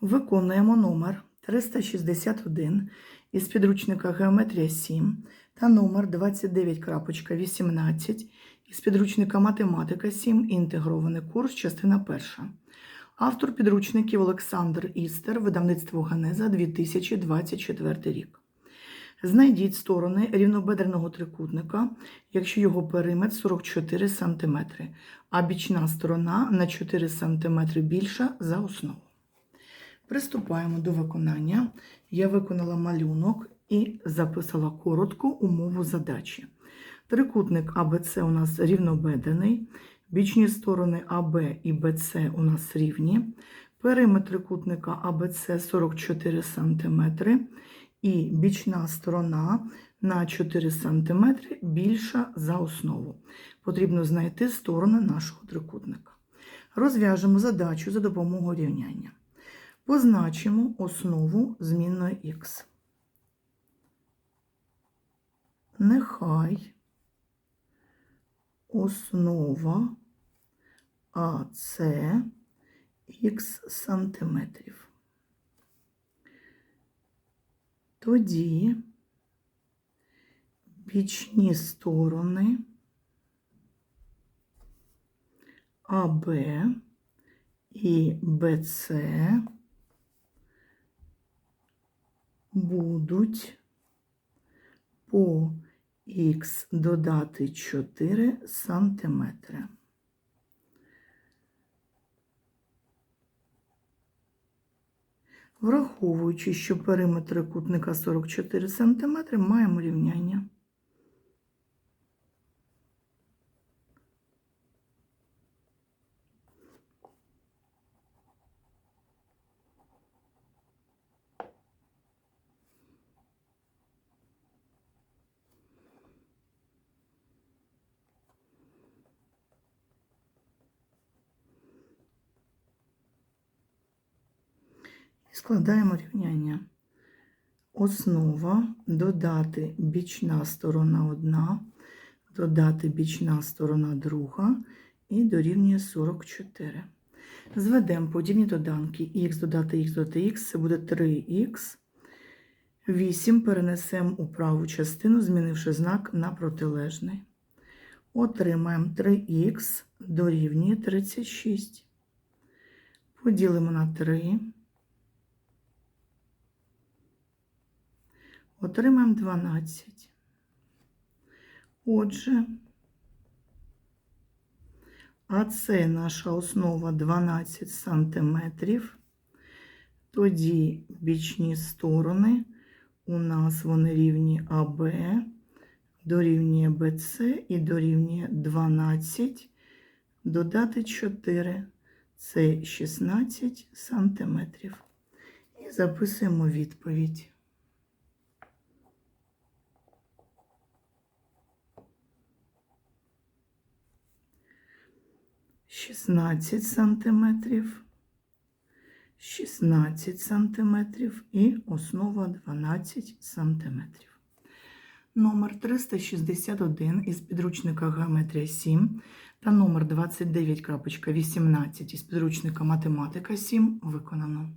Виконуємо номер 361 із підручника Геометрія 7 та номер 29.18 із підручника Математика 7. Інтегрований курс, частина перша. Автор підручників Олександр Істер, видавництво Ганеза 2024 рік. Знайдіть сторони рівнобедреного трикутника, якщо його периметр 44 см, а бічна сторона на 4 см більша за основу. Приступаємо до виконання. Я виконала малюнок і записала коротку умову задачі. Трикутник АБЦ у нас рівнобедрений, бічні сторони АБ і БЦ у нас рівні, периметр трикутника АБЦ 44 см і бічна сторона на 4 см більша за основу. Потрібно знайти сторони нашого трикутника. Розв'яжемо задачу за допомогою рівняння. Позначимо основу змінною х. Нехай основа АС х сантиметрів. Тоді бічні сторони АБ і БЦ будуть по х додати 4 сантиметри. Враховуючи, що периметр кутника 44 см, маємо рівняння. І складаємо рівняння. Основа додати бічна сторона одна, додати бічна сторона друга і дорівнює 44. Зведемо подібні доданки. х додати х додати х, це буде 3х. 8 перенесемо у праву частину, змінивши знак на протилежний. Отримаємо 3х дорівнює 36. Поділимо на 3. Отримаємо 12. Отже, а це наша основа 12 сантиметрів. Тоді бічні сторони у нас вони рівні АБ, дорівнює БЦ і дорівнює 12, додати 4, це 16 сантиметрів. І записуємо відповідь. 16 сантиметрів, 16 сантиметрів і основа 12 сантиметрів. Номер 361 із підручника Геометрія 7 та номер 29.18 із підручника Математика 7 виконано.